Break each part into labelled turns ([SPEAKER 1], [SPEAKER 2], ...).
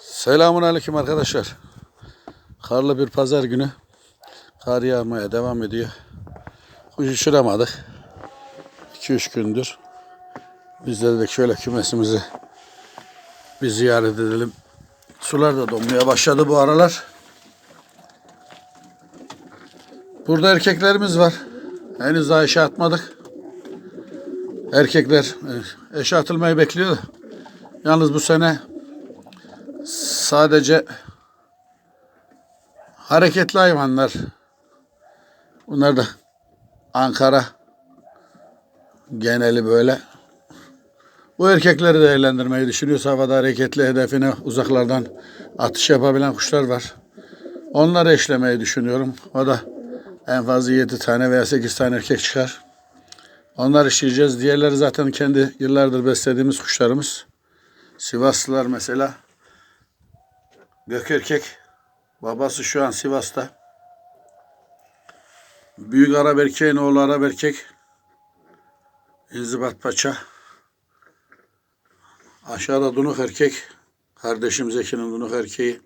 [SPEAKER 1] Selamun Aleyküm arkadaşlar. Karlı bir pazar günü. Kar yağmaya devam ediyor. Kuş uçuramadık. 2-3 gündür. Biz de dedik şöyle kümesimizi bir ziyaret edelim. Sular da donmaya başladı bu aralar. Burada erkeklerimiz var. Henüz daha eşe atmadık. Erkekler e, eşe atılmayı bekliyor. Yalnız bu sene sadece hareketli hayvanlar. Bunlar da Ankara geneli böyle. Bu erkekleri değerlendirmeyi düşünüyoruz. Havada hareketli hedefine uzaklardan atış yapabilen kuşlar var. Onları eşlemeyi düşünüyorum. O da en fazla 7 tane veya 8 tane erkek çıkar. Onları işleyeceğiz. Diğerleri zaten kendi yıllardır beslediğimiz kuşlarımız. Sivaslılar mesela Gök erkek. Babası şu an Sivas'ta. Büyük Arap erkeğin oğlu Arap erkek. İnzibat Paça. Aşağıda Dunuk erkek. Kardeşim Zeki'nin Dunuk erkeği.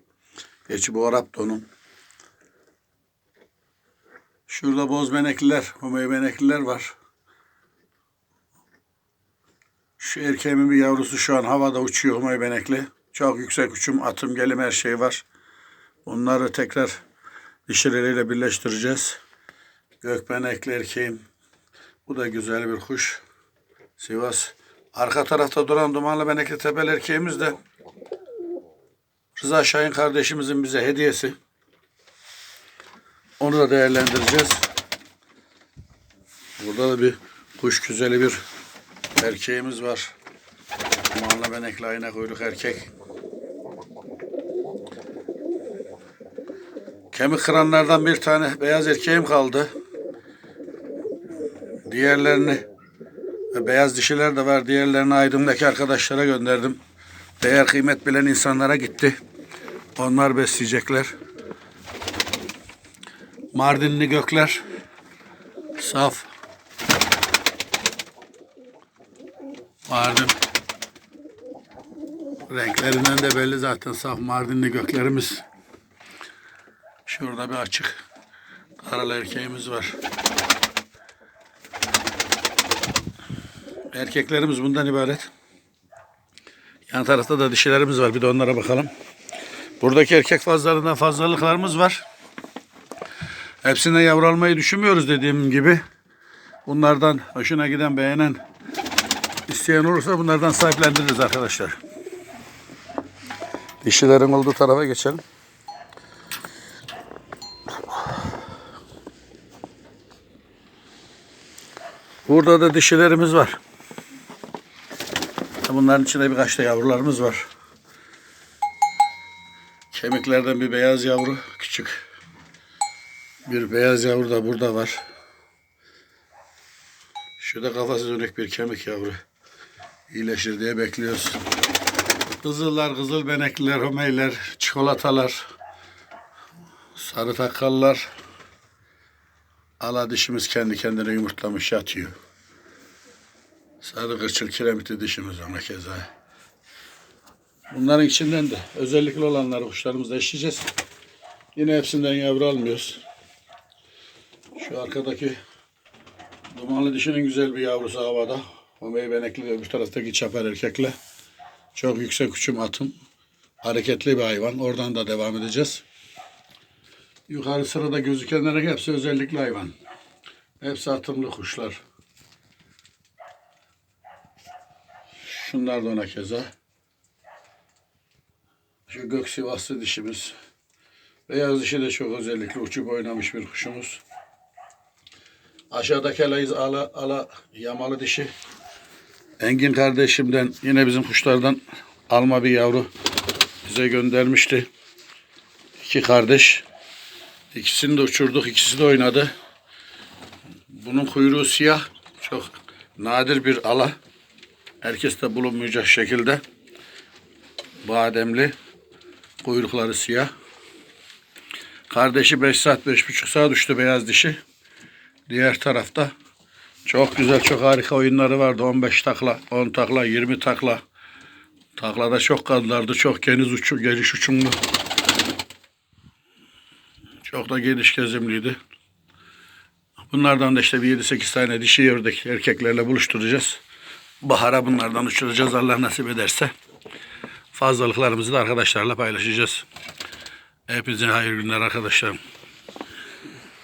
[SPEAKER 1] Geçi bu Arap da onun. Şurada bozbenekliler, humeybenekliler var. Şu erkeğimin bir yavrusu şu an havada uçuyor humeybenekli. Çok yüksek uçum, atım, gelim her şey var. Bunları tekrar dişileriyle birleştireceğiz. Gökbenekli erkeğim. Bu da güzel bir kuş. Sivas. Arka tarafta duran dumanlı benekli tepel erkeğimiz de Rıza Şahin kardeşimizin bize hediyesi. Onu da değerlendireceğiz. Burada da bir kuş güzeli bir erkeğimiz var. Dumanlı benekli ayna kuyruk erkek. Kemik kıranlardan bir tane beyaz erkeğim kaldı. Diğerlerini beyaz dişiler de var. Diğerlerini aydımdaki arkadaşlara gönderdim. Değer kıymet bilen insanlara gitti. Onlar besleyecekler. Mardinli gökler. Saf. Mardin. Renklerinden de belli zaten saf Mardinli göklerimiz. Şurada bir açık karalı erkeğimiz var. Erkeklerimiz bundan ibaret. Yan tarafta da dişilerimiz var. Bir de onlara bakalım. Buradaki erkek fazlarından fazlalıklarımız var. Hepsine yavru almayı düşünmüyoruz dediğim gibi. Bunlardan hoşuna giden, beğenen, isteyen olursa bunlardan sahiplendiririz arkadaşlar. Dişilerin olduğu tarafa geçelim. Burada da dişilerimiz var. Bunların içinde birkaç da yavrularımız var. Kemiklerden bir beyaz yavru küçük. Bir beyaz yavru da burada var. Şurada kafası dönük bir kemik yavru. İyileşir diye bekliyoruz. Kızıllar, kızıl benekliler, homeyler, çikolatalar, sarı takallar. Ala dişimiz kendi kendine yumurtlamış yatıyor. Sarı kırçıl kiremitli dişimiz ona keza. Bunların içinden de özellikle olanları kuşlarımızla eşleyeceğiz. Yine hepsinden yavru almıyoruz. Şu arkadaki dumanlı dişinin güzel bir yavrusu havada. O meyvenekli de öbür taraftaki çapar erkekle. Çok yüksek uçum atım. Hareketli bir hayvan. Oradan da devam edeceğiz. Yukarı sırada gözükenlerin hepsi özellikle hayvan. Hepsi atımlı kuşlar. Şunlar da ona keza. Şu gök sivaslı dişimiz. Beyaz dişi de çok özellikle uçup oynamış bir kuşumuz. Aşağıdaki alayız ala, ala yamalı dişi. Engin kardeşimden yine bizim kuşlardan alma bir yavru bize göndermişti. İki kardeş. İkisini de uçurduk, ikisi de oynadı. Bunun kuyruğu siyah. Çok nadir bir ala. Herkeste bulunmayacak şekilde. Bademli. Kuyrukları siyah. Kardeşi 5 saat, 5,5 saat uçtu beyaz dişi. Diğer tarafta çok güzel, çok harika oyunları vardı. 15 takla, 10 takla, 20 takla. Taklada çok kaldılardı. Çok geniş uçu, geniş uçumlu. Çok da geniş gezimliydi. Bunlardan da işte bir 7-8 tane dişi ördek erkeklerle buluşturacağız. Bahara bunlardan uçuracağız Allah nasip ederse. Fazlalıklarımızı da arkadaşlarla paylaşacağız. Hepinize hayırlı günler arkadaşlarım.